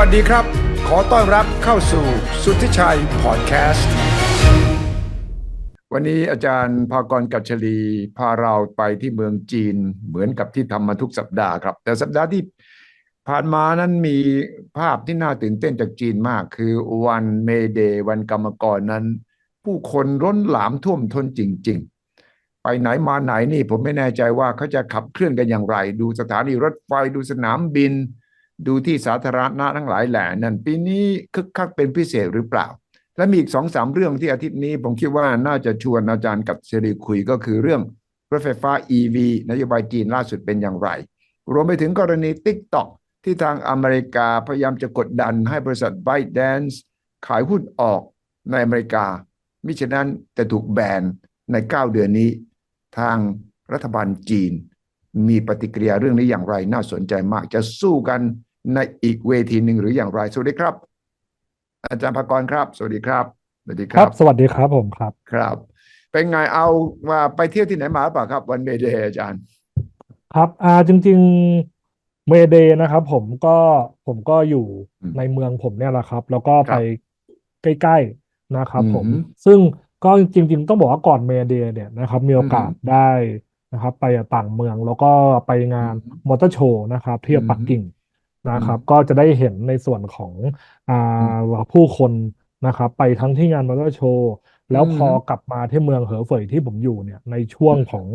วัสดีครับ ขอต้อนรับเข้าสู่สุทธิชัยพอดแคสต์ วันนี้อาจารย์ภากรกัจฉลีพาเราไปที่เมืองจีนเหมือนกับที่ทำมาทุกสัปดาห์ครับ แต่สัปดาห์ที่ผ่านมานั้นมีภาพที่น่าตื่นเต้นจากจีนมาก คือวันเมเดย์วันกรรมกรนั้น ผู้คนร้นหลามท่วมท้นจริง ๆ ไปไหนมาไหนนี่ผมไม่แน่ใจว่าเขาจะขับเคลื่อนกันอย่างไร ดูสถานีรถไฟดูสนามบิน ดูที่สาธารณะทั้งหลายแหล่นั่นปีนี้คึกคักเป็นพิเศษหรือเปล่า และมีอีกสองสามเรื่องที่อาทิตย์นี้ ผมคิดว่าน่าจะชวนอาจารย์กับเสรีคุยก็คือเรื่องรถไฟฟ้า EV นโยบายจีนล่าสุดเป็นอย่างไร รวมไปถึงกรณี TikTok ที่ทางอเมริกาพยายามจะกดดันให้บริษัท ByteDance ขายหุ้นออกในอเมริกา มิฉะนั้นจะถูกแบนใน 9 เดือนนี้ ทางรัฐบาลจีน มีปฏิกิริยาเรื่องนี้อย่างไรน่าสนใจมากจะสู้กัน ในอีกเวทีหนึ่งหรืออย่างไร สวัสดีครับ อาจารย์ภากรครับ สวัสดีครับ สวัสดีคครัรับบสวัสดีครับผมครับ ครับ เป็นไงเอาว่าไปเที่ยวที่ไหนมาหรือเปล่าครับ วันเมเดย์อาจารย์ ครับอ่าจริง ๆเมเดย์นะครับ ผมก็ผมก็อยู่อืมในเมืองผมเนี่ยแหละครับ แล้วก็ครัไปบใกล้ๆนะครับ ผมอือหือซึ่งก็จริง ๆ ต้องบอกว่าก่อนเมเดย์เนี่ยนะครับ มีโอกาสอือหือได้นะครับ ไปต่างเมืองแล้วก็ไปงานอือหือมอเตอร์โชว์นะครับที่อือหือปักกิ่ง นะครับ ก็จะได้เห็นในส่วนของอ่าผู้คนนะครับ ไปทั้งที่งานมอเตอร์โชว์ แล้วอือหือพอกลับมาที่เมืองเหอเฟยที่ผมอยู่เนี่ย ในช่วงของ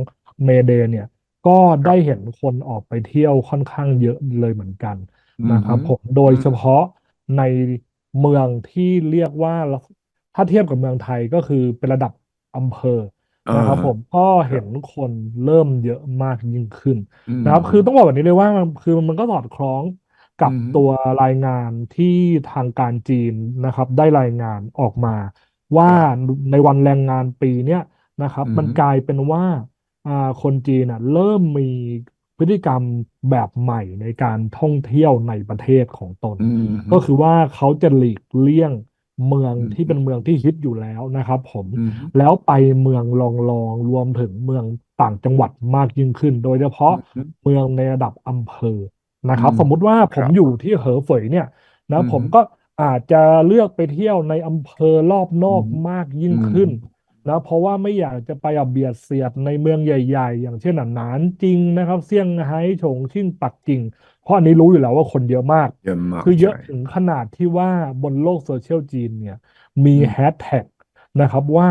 เมเดย์เนี่ย ก็ได้เห็นคนออกไปเที่ยวค่อนข้างเยอะเลยเหมือนกันนะครับอือหือผมโดยเฉพาะในเมืองที่เรียกว่าถ้าเทียบกับเมืองไทยก็คือเป็นระดับอำเภอนะครับผมก็เห็นคนเริ่มเยอะมากยิ่งขึ้นมนะครับ คือต้องบอกแบบนี้เลยว่ามันคือมันก็สอดคล้อง กับอือหือตัวรายงานที่ทางการจีนนะครับ ได้รายงานออกมา ว่าในวันแรงงานปีเนี้ยนะครับอือหือมันกลายเป็นว่าอ่าคนจีนอะเริ่มมีพฤติกรรมแบบใหม่ในการท่องเที่ยวในประเทศของตนอืมก็คือว่าเขาจะหลีกเลี่ยงเมืองอืมที่เป็นเมืองที่ฮิตอยู่แล้วนะครับ ผมอืมแล้วไปเมืองรองรองรวมถึงเมืองต่างจังหวัดมากยิ่งขึ้น โดยเฉพาะอืมเมืองในระดับอำเภอ นะครับอืมสมมุติว่าผมครับอยู่ที่เหอเฟยเนี่ยนะอืมผมก็อาจจะเลือกไปเที่ยวในอำเภอรอบนอกอืมมากยิ่งอืมขึ้นนะเพราะว่าไม่อยากจะไปเบียดเสียดในเมืองใหญ่ๆ อย่างเช่นหนานจริงนะครับ เซี่ยงไฮ้ฉงชิ่งปักกิ่งเพราะอันนี้รู้อยู่แล้วว่าคนเยอะมาก เยอะมากคือเยอะใช่ถึงขนาดที่ว่าบนโลกโซเชียลจีนเนี่ย มีอืมแฮชแท็กนะครับว่า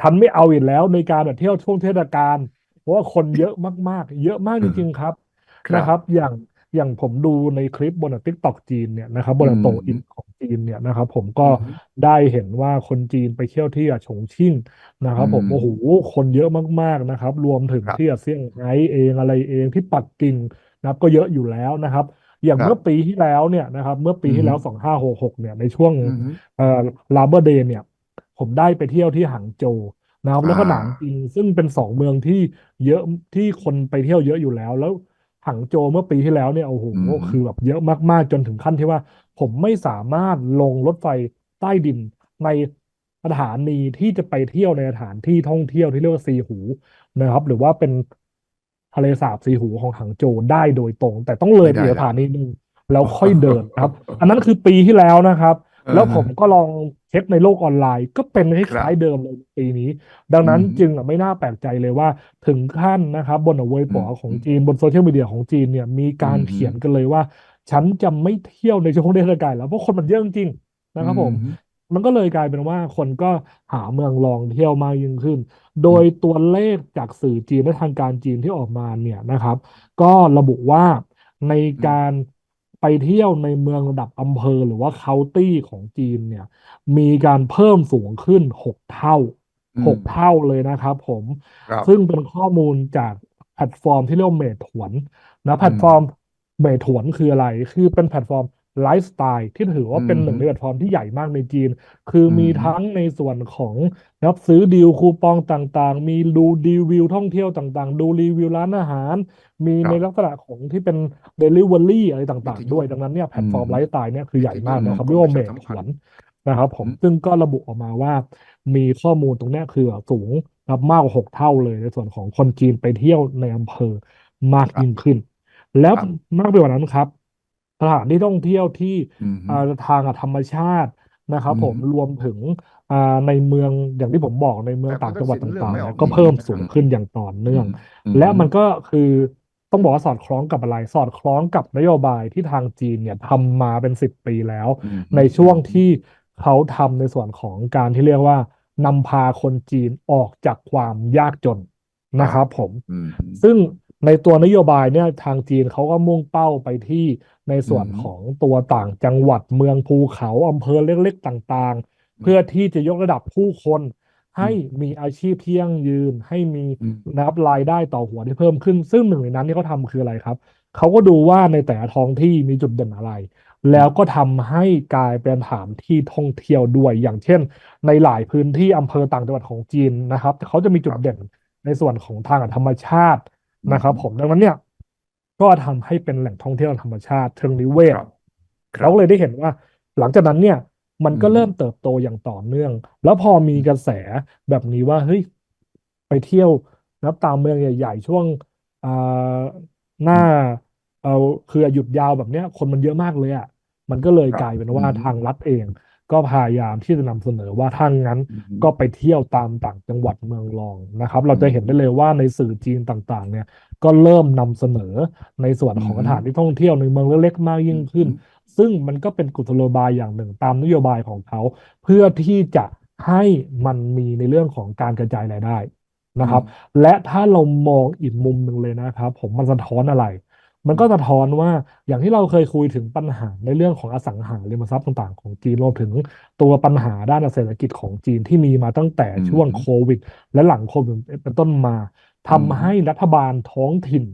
ฉันไม่เอาอีกแล้วในการแบบเที่ยวช่วงเทศกาลเพราะว่าคนเยอะมากๆ เยอะมากจริงๆครับครับนะครับ อย่าง อย่างผมดูในคลิปบนทิกตอกจีนเนี่ยนะครับบนอืมโตอินของจีนเนี่ยนะครับ ผมก็อือฮึได้เห็นว่าคนจีนไปเที่ยวที่ฉงชิ่งนะครับ ผมอืมโอ้โหคนเยอะมากๆนะครับ รวมถึงครับที่เซี่ยงไฮ้เองอะไรเองที่ปักกิ่งนะครับ ก็เยอะอยู่แล้วนะครับอย่างครับเมื่อปีที่แล้วเนี่ยนะครับ เมื่อปีอือฮึที่แล้วสองห้าหกหกเนี่ยในช่วงอืมเอ่อลาเบอร์เดย์เนี่ย ผมได้ไปเที่ยวที่หางโจวนะครับแล้วก็อ่าหนานจริงซึ่งเป็นสองเมืองที่เยอะที่คนไปเที่ยวเยอะอยู่แล้ว แล้ว หางโจวเมื่อปีที่แล้วเนี่ยโอ้โหอืมคือแบบเยอะมากๆจนถึงขั้นที่ว่า ผมไม่สามารถลงรถไฟใต้ดินในสถานีที่จะไปเที่ยวในสถานที่ท่องเที่ยวที่เรียกว่าซีหูนะครับ หรือว่าเป็นทะเลสาบซีหูของหางโจวได้โดยตรง แต่ต้องเลยไปไม่ได้อีกสถานีหนึ่งแล้วค่อยเดินนะครับอ๋ออัอันนั้นคือปีที่แล้วนะครับ แล้วอ่าฮะผมก็ลองเช็คในโลกออนไลน์ ก็เป็นคครัล้ายบๆเดิมเลยปีนี้ ดังนั้นอืมจึงอะไม่น่าแปลกใจเลยว่าถึงขั้นนะครับ บนเว็บอืมของจีนบนโซเชียลมีเดียของจีนเนี่ยมีการอืมเขียนกันเลยว่า ฉันจะไม่เที่ยวในช่วงเทศกาลแล้วเพราะคนมันเยอะจริงๆนะครับผมอืมันก็เลยกลายเป็นว่าคนก็หาเมืองรองเที่ยวมากยิ่งขึ้น โดยตัวเลขจากสื่อจีนและทางการจีนที่ออกมาเนี่ยนะครับ ก็ระบุว่าในการ ไปเที่ยวในเมืองระดับอำเภอหรือว่าเคาน์ตี้ของจีนเนี่ย มีการเพิ่มสูงขึ้นหกเท่าอืมหกเท่าเลยนะครับผมครับซึ่งเป็นข้อมูลจากแพลตฟอร์มที่เรียกว่าเมถวนนะแพลตฟอร์มเมถวนคืออะไร คือเป็นแพลตฟอร์ม ไลฟ์สไตล์ที่ถือว่าเป็นอืมหนึ่งในแพลตฟอร์มที่ใหญ่มากในจีน คือมีอืมทั้งในส่วนของนะครับซื้อดีลคูปองต่างๆ มีดูรีวิวท่องเที่ยวต่างๆ ดูรีวิวร้านอาหาร มีครับในลักษณะของที่เป็น Delivery อะไรต่างวิทๆยุด้วยดังนั้นเนี่ยแพลตฟอร์มอืมไลฟ์สไตล์เนี่ยคือใหญ่มากวิทยุนะครับก็เรียกว่าเป็เมนถสำคัญวนนะครับผมอืมซึ่งก็ระบุออกมาว่า มีข้อมูลตรงเนี้ยคือสูงนะครับมากกว่าหกเท่าเลยในส่วนของคนจีนไปเที่ยวในอำเภอมากยิ่งขึ้น แล้วครับมากไปกว่านั้นครับ สถานที่ท่องเที่ยวที่อืมอ่าทางธรรมชาตินะครับ อืมผมรวมถึงอ่าในเมืองอย่างที่ผมบอกในเมืองแต่ต่างจังหวัดคุณทักษิณเลือกต่างๆไม่อเนี่อยกก็นี่เพิ่มอืมสูงขึ้นอย่างต่อเนื่องอืมและมันก็คือต้องบอกว่าสอดคล้องกับอะไร สอดคล้องกับนโยบายที่ทางจีนเนี่ยทำมาเป็นสิบปีแล้ว อืมในช่วงที่เขาทำในส่วนของการที่เรียกว่านำพาคนจีนออกจากความยากจนนะครับผม อืมซึ่งในตัวนโยบายเนี่ยทางจีนเขาก็มุ่งเป้าไปที่ ในส่วนอืมของตัวต่างจังหวัดเมืองภูเขาอำเภอเล็กๆต่างๆ เพื่อที่จะยกระดับผู้คน ให้มีอาชีพที่ยั่งยืน ให้มีอืมนะครับรายได้ต่อหัวที่เพิ่มขึ้น ซึ่งหนึ่งในนั้นที่เขาทำคืออะไรครับเขาก็ดูว่าในแต่ละท้องที่มีจุดเด่นอะไร แล้วก็ทำให้กลายเป็นสถานที่ท่องเที่ยวด้วยอย่างเช่น ในหลายพื้นที่อำเภอต่างจังหวัดของจีนนะครับเขาจะมีจุดเด่นในส่วนของทางธรรมชาตินะครับ ผมดังนั้นเนี่ย ก็ทำให้เป็นแหล่งท่องเที่ยวธรรมชาติเชิงนิเวศครับเราก็เลยได้เห็นว่า หลังจากนั้นเนี่ยมันก็อืมเริ่มเติบโตอย่างต่อเนื่อง แล้วพอมีกระแสแบบนี้ว่าเฮ้ยไปเที่ยวนะครับตามเมืองใหญ่ๆ ช่วงอ่าหน้าเอาคือหยุดยาวแบบเนี้ย คนมันเยอะมากเลยอะมันก็เลยครับกลายเป็นว่าอืมทางรัฐเอง ก็พยายามที่จะนำเสนอว่าถ้างั้นอืมก็ไปเที่ยวตามต่างจังหวัดเมืองรองนะครับ เราจะเห็นได้เลยว่าในสื่อจีนต่างๆ เนี่ยก็เริ่มนำเสนอในส่วนของอืมสถานที่ท่องเที่ยวในเมืองเล็กๆมากยิ่งขึ้น ซึ่งมันก็เป็นกุศโลบายอย่างหนึ่งตามนโยบายของเขา เพื่อที่จะให้มันมีในเรื่องของการกระจายรายได้นะครับ และถ้าเรามองอีกมุมหนึ่งเลยนะครับ ผมมันสะท้อนอะไร มันก็สะท้อนว่าอย่างที่เราเคยคุยถึงปัญหาในเรื่องของอสังหาริมทรัพย์ต่างๆ ของจีนรวมถึงตัวปัญหาด้านเศรษฐกิจของจีนที่มีมาตั้งแต่อืมช่วงโควิด และหลังโควิดเป็นต้นมาทำให้รัฐบาลท้องถิ่น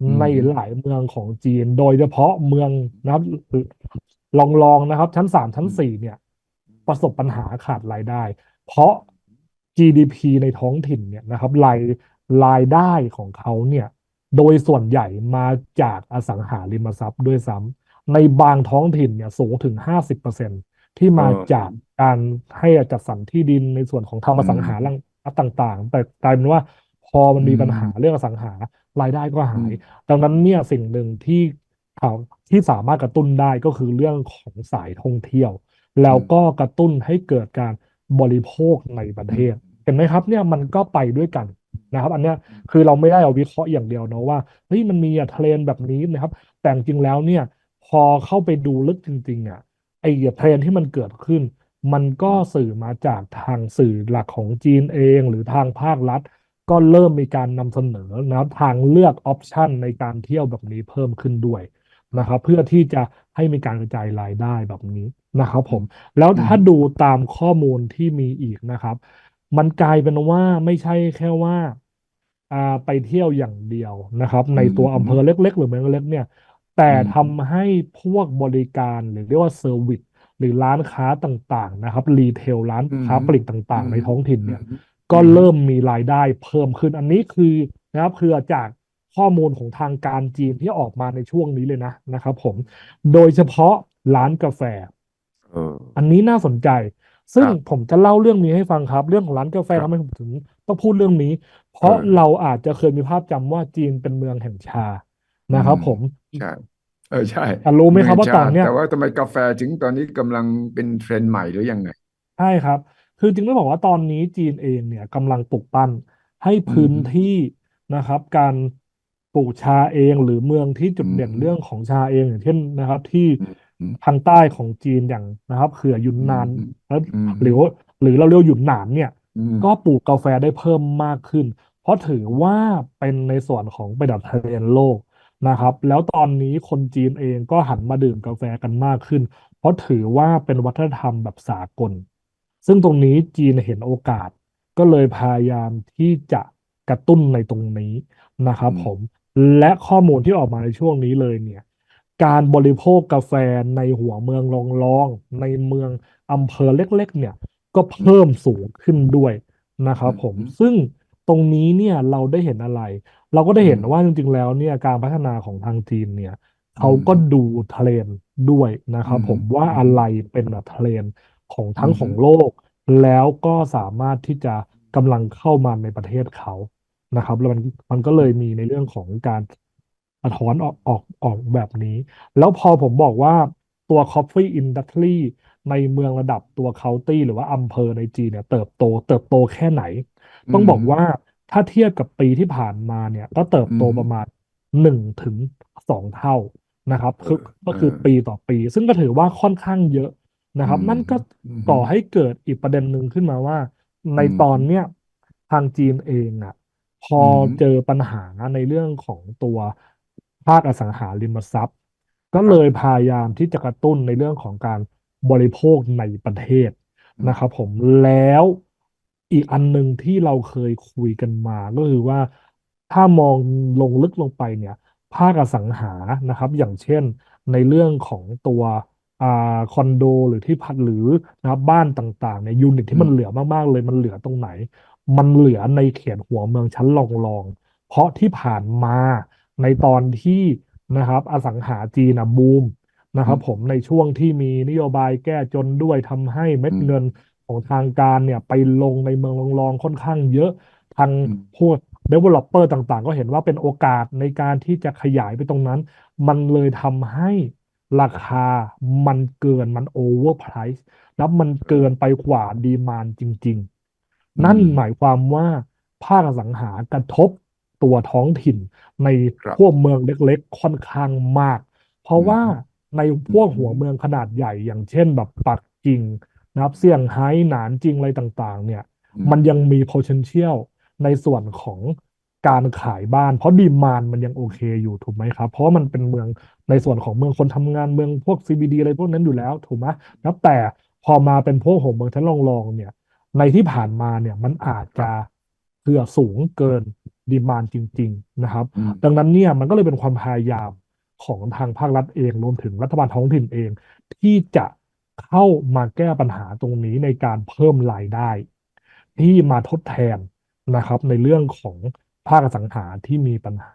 อืมในหลายเมืองของจีน โดยเฉพาะเมืองนะครับลองลองนะครับ ชั้นสามชั้นสี่เนี่ย ประสบปัญหาขาดรายได้ เพราะ GDP ในท้องถิ่นเนี่ยนะครับรายรายได้ของเขาเนี่ย โดยส่วนใหญ่มาจากอสังหาริมทรัพย์ด้วยซ้ำในบางท้องถิ่นเนี่ยสูงถึง 50%ที่มาจากการให้จัดสรรที่ดินในส่วนของทำอสังหาริมทรัพย์ต่างๆ แต่กลายเป็นว่าพอมันมีปัญหาเรื่องอสังหารายได้ก็หาย ดังนั้นเนี่ยสิ่งหนึ่งที่เขาที่สามารถกระตุ้นได้ก็คือเรื่องของสายท่องเที่ยว แล้วก็กระตุ้นให้เกิดการบริโภคในประเทศ เห็นไหมครับเนี่ยมันก็ไปด้วยกัน นะครับ อันเนี้ยคือเราไม่ได้เอาวิเคราะห์อย่างเดียวเนาะว่าเฮ้ยมันมีอะเทรนแบบนี้นะครับ แต่จริงแล้วเนี่ยพอเข้าไปดูลึกจริง ๆอะไอ้เทรนที่มันเกิดขึ้น มันก็สื่อมาจากทางสื่อหลักของจีนเอง หรือทางภาครัฐ ก็เริ่มมีการนำเสนอนะครับทางเลือกออปชันในการเที่ยวแบบนี้เพิ่มขึ้นด้วยนะครับเพื่อที่จะให้มีการกระจายรายได้แบบนี้นะครับผมแล้วถ้าดูตามข้อมูลที่มีอีกนะครับ มันกลายเป็นว่าไม่ใช่แค่ว่าอ่าไปเที่ยวอย่างเดียวนะครับ ในตัวอืมอำเภอเล็ก ๆ หรือเมืองเล็กเนี่ย แต่อืมทำให้พวกบริการหรือเรียกว่าเซอร์วิสหรือร้านค้าต่างๆ นะครับรีเทลร้านค้าปลีกต่าง ๆ ในท้องถิ่นเนี่ย ก็เริ่มมีรายได้เพิ่มขึ้นอันนี้คือนะครับคือจากข้อมูลของทางการจีนที่ออกมาในช่วงนี้เลยนะนะครับ ผม โดยเฉพาะร้านกาแฟเอออันนี้น่าสนใจ ซึ่งครับผมจะเล่าเรื่องนี้ให้ฟังครับ เรื่องของร้านกาแฟครับทำไมผมถึงต้องพูดเรื่องนี้ เพราะเออเราอาจจะเคยมีภาพจำว่าจีนเป็นเมืองแห่งชานะครับอืมผมใช่เออใช่แต่รู้ไหมครับว่าชตอนเนี้ยแต่ว่าทำไมกาแฟถึงตอนนี้กำลังเป็นเทรนด์ใหม่หรือยังไงใช่ครับ คือจริงต้องบอกว่าตอนนี้จีนเองเนี่ยกำลังปลุกปั้นให้พื้นอืมที่นะครับ การปลูกชาเองหรือเมืองที่จุดเด่นอืมเรื่องของชาเองอย่างเช่นนะครับ ที่อืม ทางใต้ของจีนอย่างนะครับเขื่อยุนนานอืมแล้วอืมหรือหรือเราเรียกหยุนหนานเนี่ยอืมก็ปลูกกาแฟได้เพิ่มมากขึ้น เพราะถือว่าเป็นในส่วนของประดับเทรนด์โลกนะครับ แล้วตอนนี้คนจีนเองก็หันมาดื่มกาแฟกันมากขึ้น เพราะถือว่าเป็นวัฒนธรรมแบบสากล ซึ่งตรงนี้จีนเห็นโอกาส ก็เลยพยายามที่จะกระตุ้นในตรงนี้นะครับอืมผมและข้อมูลที่ออกมาในช่วงนี้เลยเนี่ย การบริโภคกาแฟในหัวเมืองรองๆในเมืองอำเภอเล็ก ๆ เนี่ย ก็เพิ่มสูงขึ้นด้วยนะครับผมอืมซึ่งตรงนี้เนี่ยเราได้เห็นอะไร เราก็ได้เห็นอืมว่าจริง ๆ แล้วเนี่ยการพัฒนาของทางจีนเนี่ยเขาอืมก็ดูเทรนด์ด้วยนะครับอืมผมว่าอืมอะไรเป็นแบบเทรนด์ของทั้งอืมของโลก แล้วก็สามารถที่จะกำลังเข้ามาในประเทศเขานะครับ แล้วมันมันก็เลยมีในเรื่องของการะท้อนออกออกออกแบบนี้ แล้วพอผมบอกว่าตัว Coffee Industry ในเมืองระดับตัว county หรือว่าอำเภอในจีนเนี่ย เติบโต เติบโตแค่ไหน ต้องบอกว่าถ้าเทียบกับปีที่ผ่านมาเนี่ย ก็เติบโตอืมประมาณหนึ่งถึงสองเท่านะครับคือเออก็คือเออปีต่อปี ซึ่งก็ถือว่าค่อนข้างเยอะนะครับอืมนั่นก็อืมก่อให้เกิดอีกประเด็นหนึ่งขึ้นมาว่า ในอืมตอนเนี้ยทางจีนเองอะ พออมเจอปัญหาในเรื่องของตัวภาคอสังหาริมทรัพย์ ก็เลยพยายามที่จะกระตุ้นในเรื่องของการบริโภคในประเทศนะครับผมแล้วอีกอันหนึ่งที่เราเคยคุยกันมา ก็คือว่าถ้ามองลงลึกลงไปเนี่ย ภาคอสังหานะครับ อย่างเช่นในเรื่องของตัวอคอนโดหรือที่พักหรือนะบบ้านต่างๆเนี่ยยูนิตที่มันเหลือมากๆเลยมันเหลือตรงไหน มันเหลือในเขตหัวเมืองชั้นรองๆเพราะที่ผ่านมา ในตอนที่นะครับ อสังหาจีนนะบูมนะครับผมในช่วงที่มีนโยบายแก้จนด้วยทำให้เม็ดอืมเงินของทางการเนี่ยไปลงในเมืองรองๆค่อนข้างเยอะทางอืมพวก developer ต่างๆ ก็เห็นว่าเป็นโอกาสในการที่จะขยายไปตรงนั้น มันเลยทำให้ราคามันเกินมัน overprice แล้วมันเกินไปกว่าดีมานจริง ๆ นั่นหมายความว่าภาคอสังหากระทบ ตัวท้องถิ่นในครับพวกเมืองเล็กๆ ค่อนข้างมาก เพราะอืมว่าในพวกหัวเมืองขนาดใหญ่ อย่างเช่นแบบปักกิ่งนะครับเซี่ยงไฮ้หนานจิงอะไรต่างๆ เนี่ยอืมมันยังมี potential ในส่วนของการขายบ้าน เพราะดีมานมันยังโอเคอยู่ถูกไหมครับ เพราะว่ามันเป็นเมืองในส่วนของเมืองคนทำงานเมืองพวก CBD อะไรพวกนั้นอยู่แล้วถูกไหมแล้วแต่พอมาเป็นพวกหัวเมืองชั้นรองๆเนี่ย ในที่ผ่านมาเนี่ยมันอาจจะเผื่อสูงเกิน ดีมานจริง ๆ นะครับอืมดังนั้นเนี่ยมันก็เลยเป็นความพยายามของทางภาครัฐเองรวมถึงรัฐบาลท้องถิ่นเอง ที่จะเข้ามาแก้ปัญหาตรงนี้ในการเพิ่มรายได้ ที่มาทดแทนนะครับ ในเรื่องของภาคอสังหาที่มีปัญหา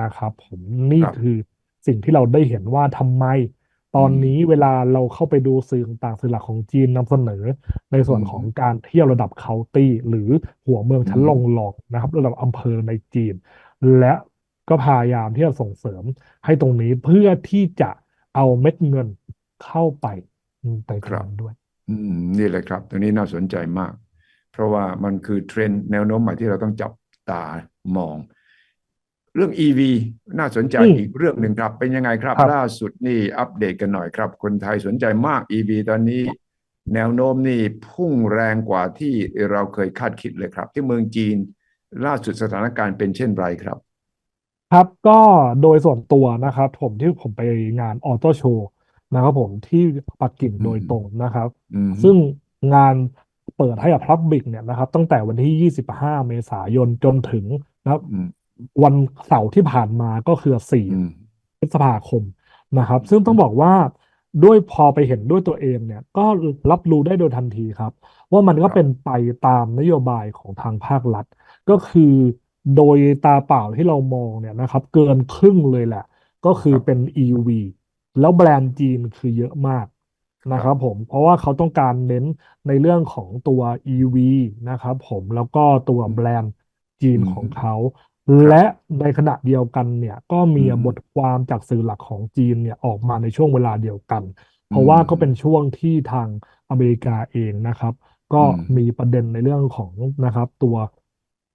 นะครับ ผมนี่ครับคือสิ่งที่เราได้เห็นว่าทำไม ตอนนี้เวลาเราเข้าไปดูสื่อต่างๆสื่อหลักของจีนนำเสนอ ในส่วนอืมของการเที่ยวระดับเคาน์ตี้ หรือหัวเมืองชั้นอืมรองรองนะครับ ระดับอำเภอในจีน และก็พยายามที่จะส่งเสริมให้ตรงนี้เพื่อที่จะเอาเม็ดเงินเข้าไปในตรงนั้นด้วยอืมนี่เลยครับ ตรงนี้น่าสนใจมาก เพราะว่ามันคือเทรนด์แนวโน้มใหม่ที่เราต้องจับตามอง เรื่อง EV น่าสนใจอืมอีกเรื่องหนึ่งครับ เป็นยังไงครับครับ ล่าสุดนี่อัปเดตกันหน่อยครับ คนไทยสนใจมาก EV ตอนนี้ แนวโน้มนี่พุ่งแรงกว่าที่เราเคยคาดคิดเลยครับ ที่เมืองจีน ล่าสุดสถานการณ์เป็นเช่นไรครับ ครับก็โดยส่วนตัวนะครับ ผมที่ผมไปงานออโต้โชว์นะครับผมที่ปักกิ่งอืมโดยตรงนะครับอืมซึ่งงานเปิดให้กับพับบิกเนี่ยนะครับ ตั้งแต่วันที่ 25 เมษายนจนถึงนะครับอืม วันเสาร์ที่ผ่านมาก็คือ4อืมพฤษภาคมนะครับ ซึ่งต้องบอกว่าด้วยพอไปเห็นด้วยตัวเองเนี่ยก็รับรู้ได้โดยทันทีครับ ว่ามันก็ครับเป็นไปตามนโยบายของทางภาครัฐ ก็คือโดยตาเปล่าที่เรามองเนี่ยนะครับ เกินครึ่งเลยแหละ ก็คือครับเป็น EV แล้วแบรนด์จีนคือเยอะมากนะครับผมเพราะว่าเขาต้องการเน้นในเรื่องของตัว EV นะครับผมแล้วก็ตัวแบรนด์จีนอืมของเขา และในขณะเดียวกันเนี่ยก็มีอืม บทความจากสื่อหลักของจีนเนี่ยออกมาในช่วงเวลาเดียวกัน เพราะว่าก็เป็นช่วงที่ทางอเมริกาเองนะครับ ก็อืม มีประเด็นในเรื่องของนะครับ ตัว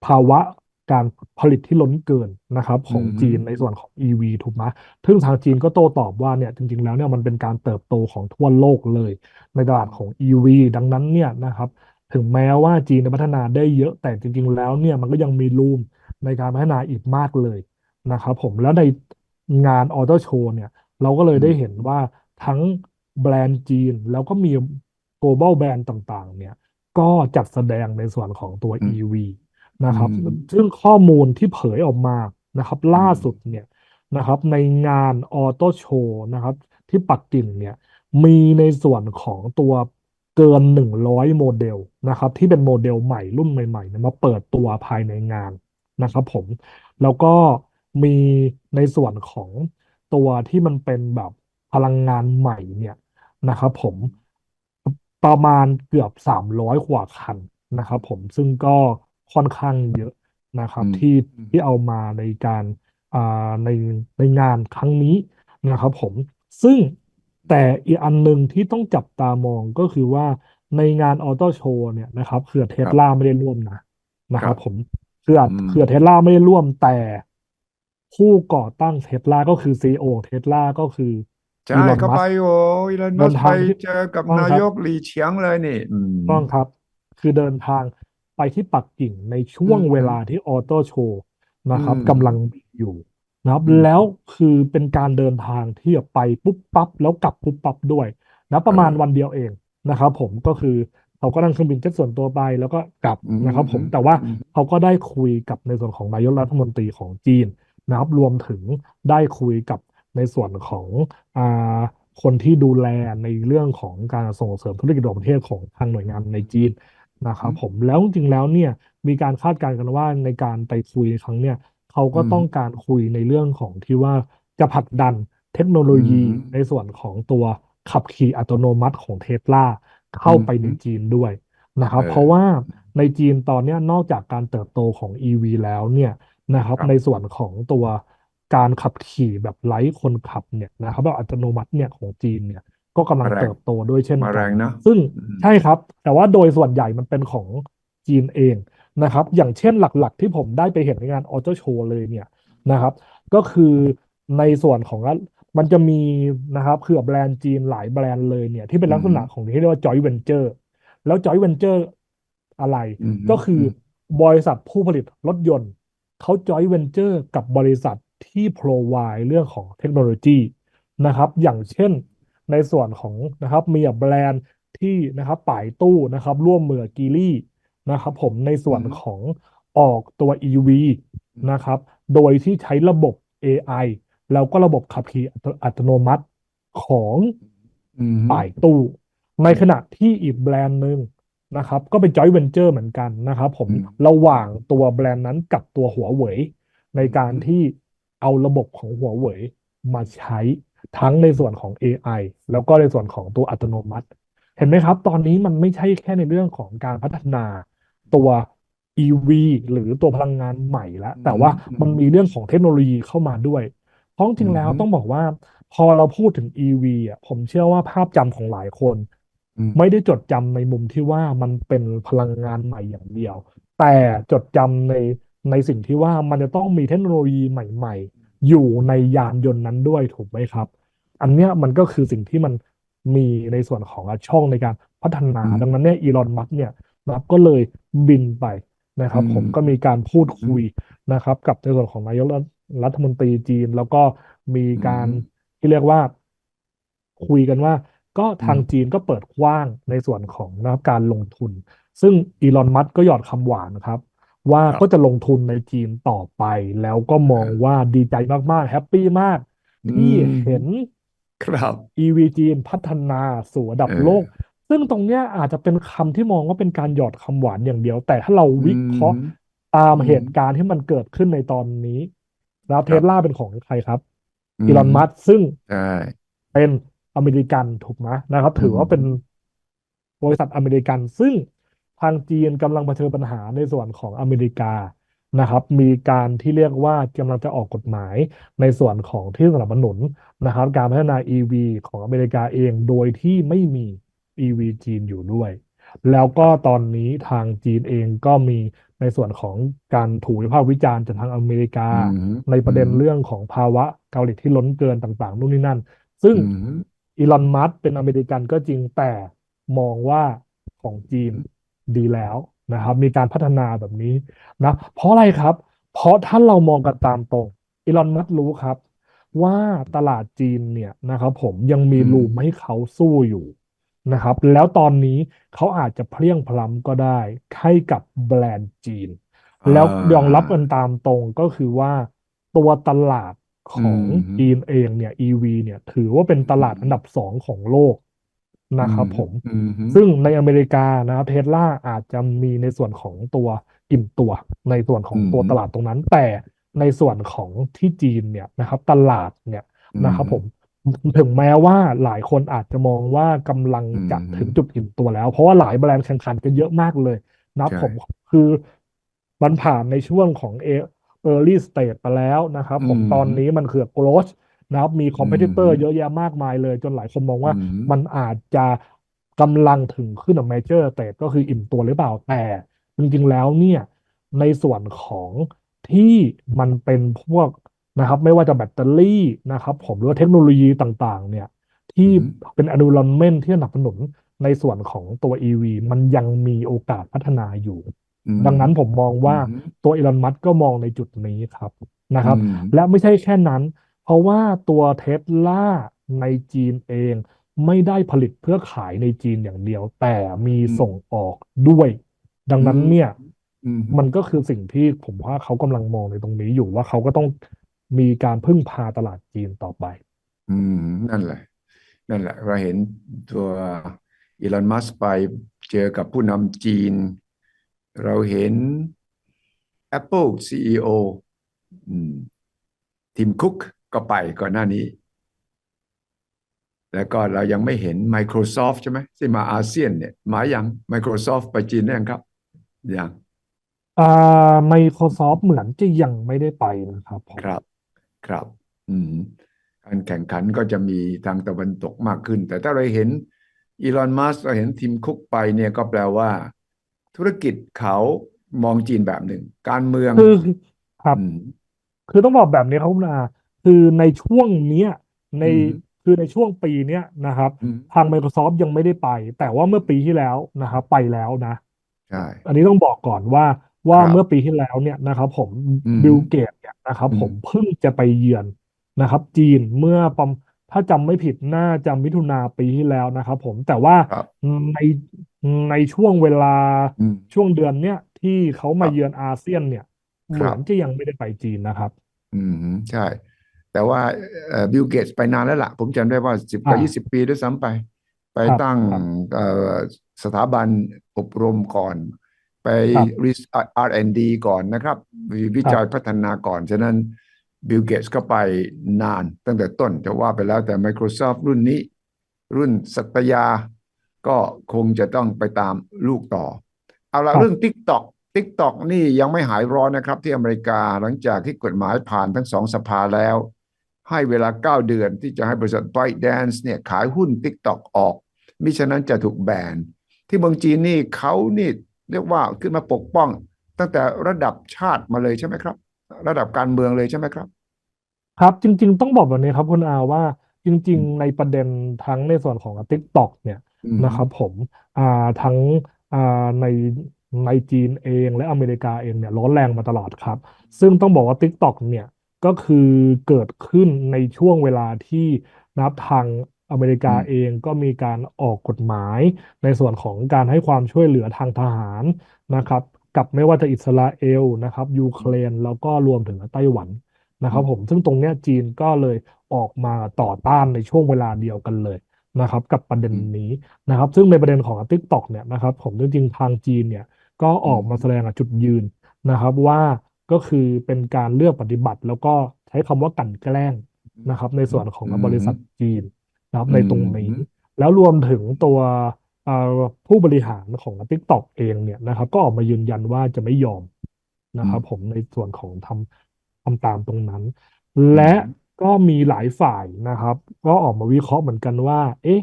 ภาวะการผลิตที่ล้นเกินนะครับ ของอืม จีนในส่วนของ EV ถูกไหมซึ่งทางจีนก็โต้ตอบว่าเนี่ยจริง ๆ แล้วเนี่ยมันเป็นการเติบโตของทั่วโลกเลย ในตลาดของ EV ดังนั้นเนี่ยนะครับ ถึงแม้ว่าจีนจะพัฒนาได้เยอะแต่จริง ๆ แล้วเนี่ยมันก็ยังมีรูม ในการพัฒนาอีกมากเลยนะครับผมแล้วในงานออโต้โชว์เนี่ย เราก็เลยได้เห็นว่าทั้งแบรนด์จีน แล้วก็มี global แบรนด์ต่างๆ เนี่ย ก็จัดแสดงในส่วนของตัวอืม EV นะครับอืมซึ่งข้อมูลที่เผยออกมานะครับ ล่าสุดเนี่ยนะครับ ในงานออโต้โชว์นะครับ ที่ปักกิ่งเนี่ย มีในส่วนของตัวเกิน 100 โมเดลนะครับ ที่เป็นโมเดลใหม่รุ่นใหม่ๆเนี่ยมาเปิดตัวภายในงาน นะครับผม แล้วก็มีในส่วนของตัวที่มันเป็นแบบพลังงานใหม่เนี่ยนะครับผมประมาณเกือบ300กว่าคันนะครับผมซึ่งก็ค่อนข้างเยอะนะครับอืมที่อืมที่เอามาในการอ่าในในงานครั้งนี้นะครับผมซึ่งแต่อีกอันหนึ่งที่ต้องจับตามองก็คือว่าในงานออโต้โชว์เนี่ยนะครับคือเทสลาไม่ได้ร่วมนะนะคครัรับบผม คืออืมคือเทสลาไม่ได้ร่วมแต่ผู้ก่อตั้งเทสลาก็คือซีอีโอเทสลาก็คือใช่อีลอนเขามัไปสก์โอ้อีลอนเดิมัสนก์ทาไปงที่เจอกับต้องนาครับยกหลีเฉียงเลยนี่อืมต้องครับ คือเดินทางไปที่ปักกิ่งในช่วงอืมเวลาที่ออโต้โชว์นะครับอืมกำลังมีอยู่นะครับอืมแล้วคือเป็นการเดินทางที่แบบไปปุ๊บปั๊บแล้วกลับปุ๊บปั๊บด้วยนะประมาณเออวันเดียวเองนะครับ ผมก็คือ เขาก็นั่งเครื่องบินเจ็ตส่วนตัวไปแล้วก็กลับอืมนะครับผมอืมแต่ว่าอืมเขาก็ได้คุยกับในส่วนของนายกรัฐมนตรีของจีนนะครับรวมถึงได้คุยกับในส่วนของอ่าคนที่ดูแลในเรื่องของการส่งเสริมธุรกิจระหว่างประเทศของทางหน่วยงานในจีนนะครับผมแล้วจริงๆแล้วเนี่ยมีการคาดการณ์กันว่าในการไปคุยครั้งเนี่ยเขาก็อืมต้องการคุยในเรื่องของที่ว่าจะผลักดันเทคโนโลยีอืมในส่วนของตัวขับขี่อัตโนมัติของเทสลา เข้าไปในอืมจีนด้วยนะครับเออเพราะว่าในจีนตอนเนี้ยนอกจากการเติบโตของ EV แล้วเนี่ยนะครับครับ ในส่วนของตัวการขับขี่แบบไร้คนขับเนี่ยนะครับแบบอัตโนมัติเนี่ยของจีนเนี่ยก็กำลังมาแรงเติบโตด้วยเช่นมากัแรนงนะซึ่งอืมใช่ครับ แต่ว่าโดยส่วนใหญ่มันเป็นของจีนเองนะครับ อย่างเช่นหลักๆ ที่ผมได้ไปเห็นในงานออโต้โชว์เลยเนี่ยนะครับ ก็คือในส่วนของ มันจะมีนะครับคือแบรนด์จีนหลายแบรนด์เลยเนี่ยที่เป็นลักษณะของที่เรียกว่าจอยเวนเจอร์แล้วจอยเวนเจอร์อะไรอืมก็คืออืมบริษัทผู้ผลิตรถยนต์เขาจอยเวนเจอร์กับบริษัทที่ provide เรื่องของเทคโนโลยีนะครับ อย่างเช่นในส่วนของนะครับมีแบรนด์ที่นะครับป่ายตู้นะครับ ร่วมมือกีลี่นะครับ ผมในส่วนอืมของออกตัว EV นะครับ โดยที่ใช้ระบบ AI แล้วก็ระบบขับขี่อัตอัตโนมัติของอืมป่ายตู้ ในขณะที่อีกแบรนด์หนึ่งนะครับ ก็เป็นจอยเวนเจอร์เหมือนกันนะครับ ผมอืมระหว่างตัวแบรนด์นั้นกับตัวหัวเว่ยในการอืมที่เอาระบบของหัวเว่ยมาใช้ทั้งในส่วนของ AI แล้วก็ในส่วนของตัวอัตโนมัติ เห็นไหมครับ ตอนนี้มันไม่ใช่แค่ในเรื่องของการพัฒนาตัว EV หรือตัวพลังงานใหม่แล้วแต่ว่ามันมีเรื่องของเทคโนโลยีเข้ามาด้วย เพราะจริงๆแล้วอืมต้องบอกว่า พอเราพูดถึง EV อะผมเชื่อว่าภาพจำของหลายคนอืมไม่ได้จดจำในมุมที่ว่ามันเป็นพลังงานใหม่อย่างเดียว แต่จดจำในในสิ่งที่ว่ามันจะต้องมีเทคโนโลยีใหม่ ๆ อยู่ในยานยนต์นั้นด้วยถูกไหมครับ อันเนี้ยมันก็คือสิ่งที่มันมีในส่วนของช่องในการพัฒนาอืมดังนั้นเนี่ยอีลอนมัสเนี่ยนะครับก็เลยบินไปนะครับอืมผมก็มีการพูดคุยนะครับ กับในส่วนของนายก รัฐรัฐมนตรีจีน แล้วก็มีการอืมที่เรียกว่า คุยกันว่า ก็ทางอืมจีนก็เปิดกว้างในส่วนของนะครับการลงทุน ซึ่งอีลอนมัสก์ก็หยอดคำหวานนะครับ ว่าครับก็จะลงทุนในจีนต่อไป แล้วก็มองเออว่าดีใจมาก ๆ แฮปปี้มากที่อืมเห็นครับ EV จีนพัฒนาสู่ระดับเออโลก ซึ่งตรงเนี้ยอาจจะเป็นคำที่มองว่าเป็นการหยอดคำหวานอย่างเดียว แต่ถ้าเราวิเคราะห์อืมตามอืมเหตุการณ์ที่มันเกิดขึ้นในตอนนี้ แล้วเทครับสลาเป็นของใครครับอีลอนมัสก์ซึ่งใช่เป็นอเมริกันถูกไหมนะครับ ถือว่าเป็นบริษัทอเมริกัน ซึ่งทางจีนกำลังเผชิญปัญหาในส่วนของอเมริกานะครับ มีการที่เรียกว่ากำลังจะออกกฎหมายในส่วนของที่สนับสนุนนะครับ การพัฒนา EV ของอเมริกาเองโดยที่ไม่มี EV จีนอยู่ด้วย แล้วก็ตอนนี้ทางจีนเองก็มี ในส่วนของการถูกวิพากษ์วิจารณ์จากทางอเมริกาอืมในประเด็นอืมเรื่องของภาวะเกาหลีที่ล้นเกินต่างๆนู่นนี่นั่น ซึ่งอืมอีลอนมัสก์เป็นอเมริกันก็จริงแต่มองว่าของจีนดีแล้วนะครับ มีการพัฒนาแบบนี้นะเพราะอะไรครับ เพราะถ้าเรามองกันตามตรงอีลอนมัสก์รู้ครับ ว่าตลาดจีนเนี่ยนะครับผมยังมีอืมรูมให้เขาสู้อยู่ นะครับ แล้วตอนนี้เขาอาจจะเพลียงพล้ำก็ได้ให้กับแบรนด์จีน แล้วยอมรับกันตามตรงก็คือว่าตัวตลาดของอืมจีนเองเนี่ย EV เนี่ย ถือว่าเป็นตลาดอันดับสองของโลกนะครับผมอืมซึ่งในอเมริกานะครับเทสลาอาจจะมีในส่วนของตัวอิ่มตัว ในส่วนของตัวอืมตลาดตรงนั้น แต่ในส่วนของที่จีนเนี่ยนะครับ ตลาดเนี่ยนะครับผม ถึงแม้ว่าหลายคนอาจจะมองว่ากำลังจะอืมถึงจุดอิ่มตัวแล้ว เพราะว่าหลายแบรนด์แข่งขันกันเยอะมากเลยนะครับใช่ผมคือมันผ่านในช่วงของเอ early stage ไปแล้วนะครับ ผมอืมตอนนี้มันคือ growth นะครับมี competitor อืมเยอะแยะมากมายเลย จนหลายคนมองว่าอืมมันอาจจะกำลังถึงขึ้นกับ major stage ก็คืออิ่มตัวหรือเปล่าแต่จริงๆแล้วเนี่ยในส่วนของที่มันเป็นพวก นะครับ ไม่ว่าจะแบตเตอรี่นะครับ ผมหรือว่าเทคโนโลยีต่างๆ เนี่ย ที่อืมเป็น environment ที่สนับสนุนในส่วนของตัว EV มันยังมีโอกาสพัฒนาอยู่อืมดังนั้นผมมองว่าอืมตัวอีลอนมัสก์ก็มองในจุดนี้ครับนะครับอืมและไม่ใช่แค่นั้น เพราะว่าตัวเทสลาในจีนเองไม่ได้ผลิตเพื่อขายในจีนอย่างเดียว แต่มีอืมส่งออกด้วย ดังนั้นเนี่ยอืมมันก็คือสิ่งที่ผมว่าเขากำลังมองในตรงนี้อยู่ว่าเขาก็ต้อง มีการพึ่งพาตลาดจีนต่อไป อืม นั่นแหละ นั่นแหละ เราเห็นตัวอีลอนมัสไปเจอกับผู้นำจีน เราเห็น Apple CEO อืมทีมคุกก็ไปก่อนหน้านี้ แล้วก็เรายังไม่เห็น Microsoft ใช่ไหมที่มาอาเซียนเนี่ย มาอย่าง Microsoft ไปจีนยังครับยังอ่า Microsoft เหมือนจะยังไม่ได้ไปนะครับผมครับ ครับ อืมการแข่งขันก็จะมีทางตะวันตกมากขึ้น แต่ถ้าเราเห็นอีลอนมัสเราเห็นทีมคุกไปเนี่ยก็แปลว่า ธุรกิจเขามองจีนแบบหนึ่ง การเมืองคือครับอืมคือต้องบอกแบบนี้ครับคุณอาคือในช่วงเนี้ยในอืมคือในช่วงปีเนี้ยนะครับอืมทาง Microsoft ยังไม่ได้ไป แต่ว่าเมื่อปีที่แล้วนะครับไปแล้วนะใช่อันนี้ต้องบอกก่อนว่า ว่าครับเมื่อปีที่แล้วเนี่ยนะครับ ผมอืมบิลเกตเนี่ยนะครับอืมผมเพิ่งจะไปเยือนนะครับ จีนเมื่อประมถ้าจำไม่ผิดน่าจะมิถุนาปีที่แล้วนะครับ ผมแต่ว่าครับในในช่วงเวลาอืมช่วงเดือนเนี้ยที่เขามาครับเยือนอาเซียนเนี่ยครับเหมือนจะยังไม่ได้ไปจีนนะครับ อืมใช่ แต่ว่าบิลเกตไปนานแล้วล่ะ ผมจำได้ว่าสิบกว่าอ่ายี่สิบปีด้วยซ้ำไป ไปครับตั้งครับเอ่อสถาบันอบรมก่อน ไปครับ Res- R&D ก่อนนะครับวิวิจัยพัฒนาก่อน ฉะนั้นบิลเกตก็ไปนานตั้งแต่ต้นจะว่าไปแล้วแต่ Microsoft รุ่นนี้ รุ่นสัตยา ก็คงจะต้องไปตามลูกต่อ เอาละครับเรื่อง TikTok TikTok นี่ยังไม่หายร้อนนะครับ ที่อเมริกาหลังจากที่กฎหมายผ่านทั้งสองสภาแล้ว ให้เวลา 9 เดือนที่จะให้บริษัท ByteDance เนี่ยขายหุ้น TikTok ออกมิฉะนั้นจะถูกแบนที่เมืองจีนนี่เขานี่ เรียกว่าขึ้นมาปกป้อง ตั้งแต่ระดับชาติมาเลยใช่ไหมครับ ระดับการเมืองเลยใช่ไหมครับ ครับจริง ๆ ต้องบอกแบบนี้ครับคุณอาว่าจริง ๆ ในประเด็นทั้งในส่วนของ TikTok เนี่ยอืมนะครับผมอ่าทั้งอ่าในในจีนเองและอเมริกาเองเนี่ยร้อนแรงมาตลอดครับ ซึ่งต้องบอกว่า TikTok เนี่ยก็คือเกิดขึ้นในช่วงเวลาที่นะครับทาง อเมริกาอืมเองก็มีการออกกฎหมาย ในส่วนของการให้ความช่วยเหลือทางทหารนะครับ กับไม่ว่าจะอิสราเอลนะครับยูเครนแล้วก็รวมถึงไต้หวันนะครับ ผมซึ่งตรงเนี้ยจีนก็เลยออกมาต่อต้านในช่วงเวลาเดียวกันเลยนะครับ กับประเด็นนี้นะครับ ซึ่งในประเด็นของ TikTok เนี่ยนะครับ ผมจริงๆทางจีนเนี่ยก็ออกมาแสดงจุดยืนนะครับว่าก็คือเป็นการเลือกปฏิบัติแล้วก็ใช้คำว่ากลั่นแกล้งนะครับ ในส่วนของอืมบริษัทจีน นะครับอืมในตรงนี้ แล้วรวมถึงตัวเอ่อผู้บริหารของ TikTok เองเนี่ยนะครับ ก็ออกมายืนยันว่าจะไม่ยอมนะครับ ผมในส่วนของทำทำตามตรงนั้น และก็มีหลายฝ่ายนะครับ ก็ออกมาวิเคราะห์เหมือนกันว่า เอ๊ะ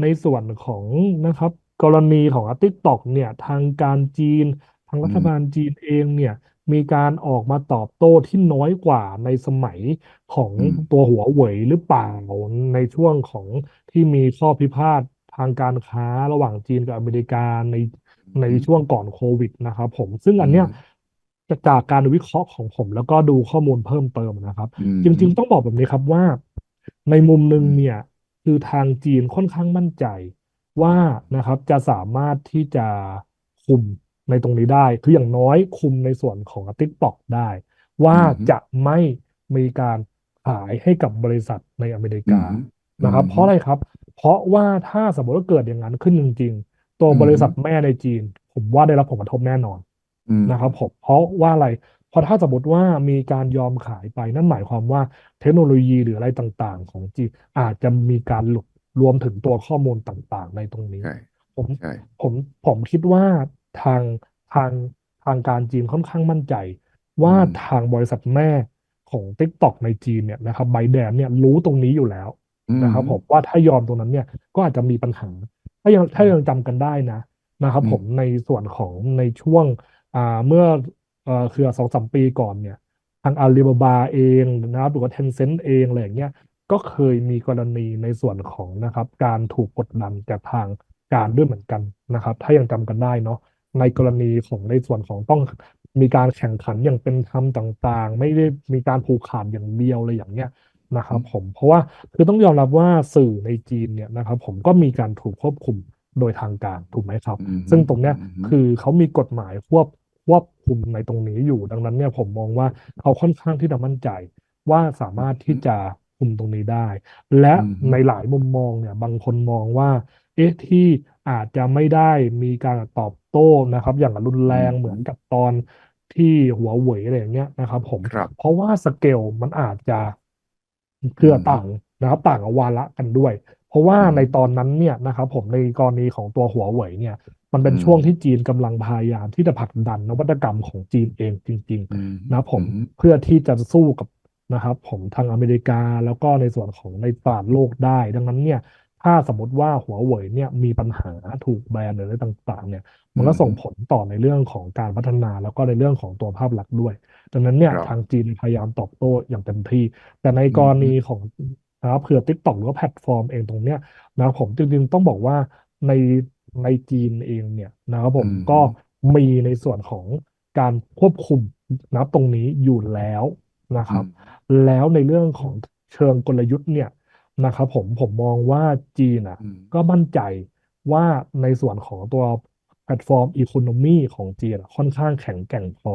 ในส่วนของนะครับ กรณีของ TikTok เนี่ย ทางการจีน ทางรัฐบาลจีนเองเนี่ย มีการออกมาตอบโต้ที่น้อยกว่าในสมัยของอืมตัวหัวเหว่ยหรือเปล่าในช่วงของที่มีข้อพิพาททางการค้าระหว่างจีนกับอเมริกาในในช่วงก่อนโควิดนะครับผมซึ่งอันเนี้ยจากการวิเคราะห์ของผม แล้วก็ดูข้อมูลเพิ่มเติมนะครับอืมจริง ๆ ต้องบอกแบบนี้ครับว่า ในมุมหนึ่งอืมเนี่ย คือทางจีนค่อนข้างมั่นใจว่านะครับจะสามารถที่จะคุม ในตรงนี้ได้ คืออย่างน้อยคุมในส่วนของ TikTok ได้ ว่าอืมจะไม่มีการขายให้กับบริษัทในอเมริกาอืมนะครับอืมเพราะอะไรครับ เพราะว่าถ้าสมมติว่าเกิดอย่างนั้นขึ้นจริง ๆ ตัวอืมบริษัทแม่ในจีน ผมว่าได้รับผลกระทบแน่นอนอืมนะครับผมเพราะว่าอะไรเพราะถ้าสมมติว่ามีการยอมขายไปนั่นหมายความว่าเทคโนโลยีหรืออะไรต่างๆ ของจีนอาจจะมีการหลุดรวมถึงตัวข้อมูลต่างๆ ในตรงนี้ใช่ผมใช่ผมผมคิดว่า ทางทางทางการจีนค่อนข้างมั่นใจ ว่าอืมทางบริษัทแม่ของ TikTok ในจีนเนี่ยนะครับไบแดนเนี่ยรู้ตรงนี้อยู่แล้วอืมนะครับผมว่าถ้ายอมตรงนั้นเนี่ยก็อาจจะมีปัญหา ถ้ายังถ้ายังจำกันได้นะนะครับอืมผมในส่วนของในช่วงอ่าเมื่อเอ่อคือสองสามปีก่อนเนี่ยทางอาลีบาบาเองนะครับหรือว่า Tencent เองอะไรอย่างเงี้ยก็เคยมีกรณีในส่วนของนะครับ การถูกกดดันจากทางการด้วยเหมือนกันนะครับ ถ้ายังจำกันได้เนาะ ในกรณีของในส่วนของต้องมีการแข่งขันอย่างเป็นธรรมต่างๆ ไม่ได้มีการผูกขาดอย่างเดียวเลยอย่างเงี้ยนะครับผมเพราะว่าคือต้องยอมรับว่าสื่อในจีนเนี่ยนะครับผมก็มีการถูกควบคุมโดยทางการถูกไหมครับอืมซึ่งตรงเนี้ยอืมคือเขามีกฎหมายควบควบคุมในตรงนี้อยู่ดังนั้นเนี่ยผมมองว่าเขาค่อนข้างที่จะมั่นใจว่าสามารถที่จะคุมตรงนี้ได้ และอืมในหลายมุมมองเนี่ยบางคนมองว่าเอ๊ะที่อาจจะไม่ได้มีการตอบโต้นะครับ อย่างรุนแรงเหมือนกับตอนที่หัวเว่ยอะไรอย่างเงี้ยนะครับ ผม ครับเพราะว่าสเกลมันอาจจะเพื่ออืมต่างนะครับต่างกับวาระกันด้วย เพราะว่าอืมในตอนนั้นเนี่ยนะครับผมในกรณีของตัวหัวเว่ยเนี่ย มันเป็นอืมช่วงที่จีนกำลังพยายามที่จะผลักดันนวัตกรรมของจีนเองจริง อืมๆ นะครับผมอืมเพื่อที่จะสู้กับนะครับ ผมทางอเมริกาแล้วก็ในส่วนของในตลาดโลกได้ ดังนั้นเนี่ย ถ้าสมมติว่าหัวเว่ยเนี่ยมีปัญหาถูกแบนหรืออะไรต่างๆ เนี่ย มันก็อืมส่งผลต่อในเรื่องของการพัฒนาแล้วก็ในเรื่องของตัวภาพลักษณ์ด้วย ดังนั้นเนี่ยครับทางจีนพยายามตอบโต้อย่างเต็มที่ แต่ในกรณีของนะครับเผื่อ TikTok หรือว่าแพลตฟอร์มเองตรงเนี้ยนะครับผมจริงๆต้องบอกว่าในในจีนเองเนี่ยนะครับผมอืมก็มีในส่วนของการควบคุมนะครับตรงนี้อยู่แล้วนะครับ แล้วในเรื่องของเชิงกลยุทธ์เนี่ย นะครับผมผมมองว่าจีนอะ อืมก็มั่นใจว่าในส่วนของตัวแพลตฟอร์มอีโคโนมีของจีนอะค่อนข้างแข็งแกร่งพอ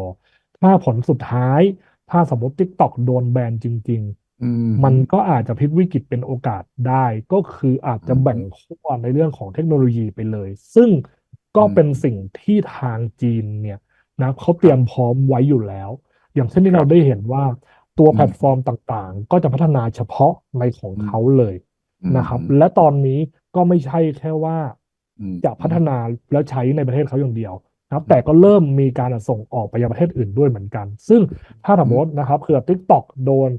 ถ้าผลสุดท้าย ถ้าสมมติ TikTok โดนแบนจริง อืม ๆ มันก็อาจจะพลิกวิกฤตเป็นโอกาสได้ ก็คืออาจจะแบ่งขั้วในเรื่องของเทคโนโลยีไปเลย ซึ่งก็เป็นสิ่งที่ทางจีนเนี่ยนะเขาเตรียมพร้อมไว้อยู่แล้ว อย่างเช่นที่เราได้เห็นว่า ตัวแพลตฟอร์มต่างๆ ก็จะพัฒนาเฉพาะในของเขาเลยนะครับ และตอนนี้ก็ไม่ใช่แค่ว่าอืมจะพัฒนาแล้วใช้ในประเทศเขาอย่างเดียวนะครับแต่ก็เริ่มมีการส่งออกไปยังประเทศอื่นด้วยเหมือนกัน ซึ่งถ้าสมมตินะครับเผื่อ TikTok โดน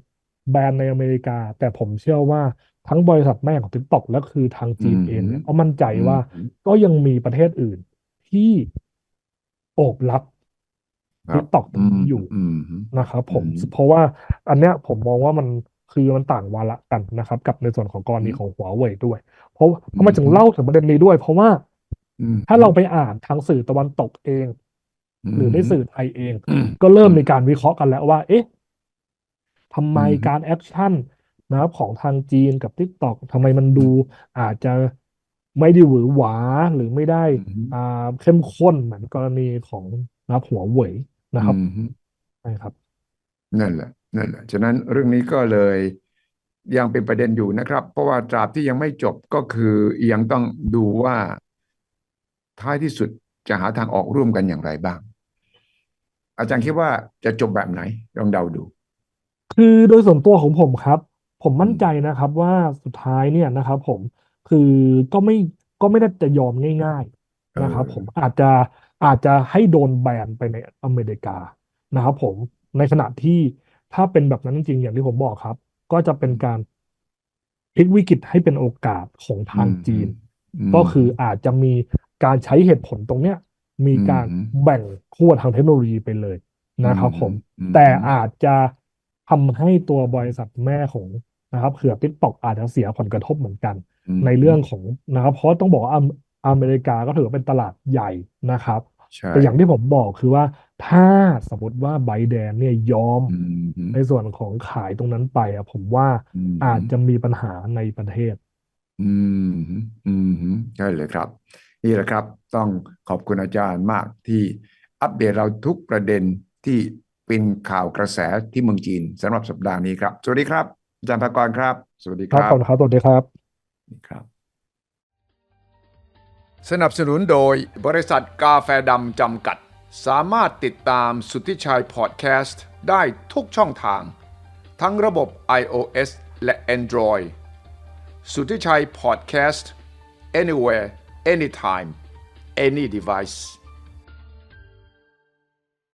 แบนในอเมริกา แต่ผมเชื่อว่าทั้งบริษัทแม่ของ TikTok และคือทางจีนเองเนี่ยก็มั่นใจว่าอืมก็ยังมีประเทศอื่นที่โอบรับ ครับ TikTok ตรงนี้อยู่อืมนะครับผมอืมเพราะว่าอันเนี้ยผมมองว่ามันคือมันต่างวาระกันนะครับ กับในส่วนของกรณีอืมของหัวเว่ยด้วย เพราะทำไมอืมถึงเล่าถึงประเด็นนี้ด้วย เพราะว่าอืมถ้าเราไปอ่านทางสื่อตะวันตกเอง หรือในสื่อไทยเองอืมก็เริ่มมีการวิเคราะห์กันแล้วว่า เอ๊ะทำไมอืมการแอคชั่นนะครับของทางจีนกับ TikTok ทำไมมันดูอาจจะไม่ได้หวือหวาหรือไม่ได้อืมอ่าเข้มข้นเหมือนกรณีของนะครับหัวเว่ย นะครับอืมใช่ครับ นั่นแหละ นั่นแหละ ฉะนั้นเรื่องนี้ก็เลยยังเป็นประเด็นอยู่นะครับ เพราะว่าตราบที่ยังไม่จบก็คือยังต้องดูว่าท้ายที่สุดจะหาทางออกร่วมกันอย่างไรบ้าง อาจารย์คิดว่าจะจบแบบไหนลองเดาดู คือโดยส่วนตัวของผมครับ ผมมั่นใจนะครับว่าสุดท้ายเนี่ยนะครับ ผมคือก็ไม่ก็ไม่ได้จะยอมง่าย ๆ นะครับเออผมอาจจะ อาจจะให้โดนแบนไปในอเมริกานะครับผมในขณะที่ถ้าเป็นแบบนั้นจริงๆอย่างที่ผมบอกครับ ก็จะเป็นการพลิกวิกฤตให้เป็นโอกาสของทางจีนมก็คืออาจจะมีการใช้เหตุผลตรงเนี้ยมีการอืมแบ่งขั้วทางเทคโนโลยีไปเลยนะครับผมอืมแต่อาจจะทำให้ตัวบริษัทแม่ของนะครับเผื่อ TikTok อาจจะเสียผลกระทบเหมือนกันมในเรื่องของนะครับเพราะต้องบอกว่าอเมอเมริกาก็ถือว่าเป็นตลาดใหญ่นะครับ ใช่ แต่อย่างที่ผมบอกคือว่าถ้าสมมติว่าไบแดนเนี่ยยอมอืมอืมในส่วนของขายตรงนั้นไปอะผมว่าอืมอาจจะมีปัญหาในประเทศ อืมอืมใช่เลยครับ นี่แหละครับ ต้องขอบคุณอาจารย์มากที่อัปเดตเราทุกประเด็นที่เป็นข่าวกระแสที่เมืองจีนสำหรับสัปดาห์นี้ครับ สวัสดีครับ อาจารย์ภากรครับ สวัสดีคครัรับบขอบคุณครับสวัสดีครับ ครับ สนับสนุนโดยบริษัทกาแฟดำจำกัด สามารถติดตามสุทธิชัยพอดแคสต์ได้ทุกช่องทาง ทั้งระบบ iOS และ Android สุทธิชัยพอดแคสต์ anywhere anytime any device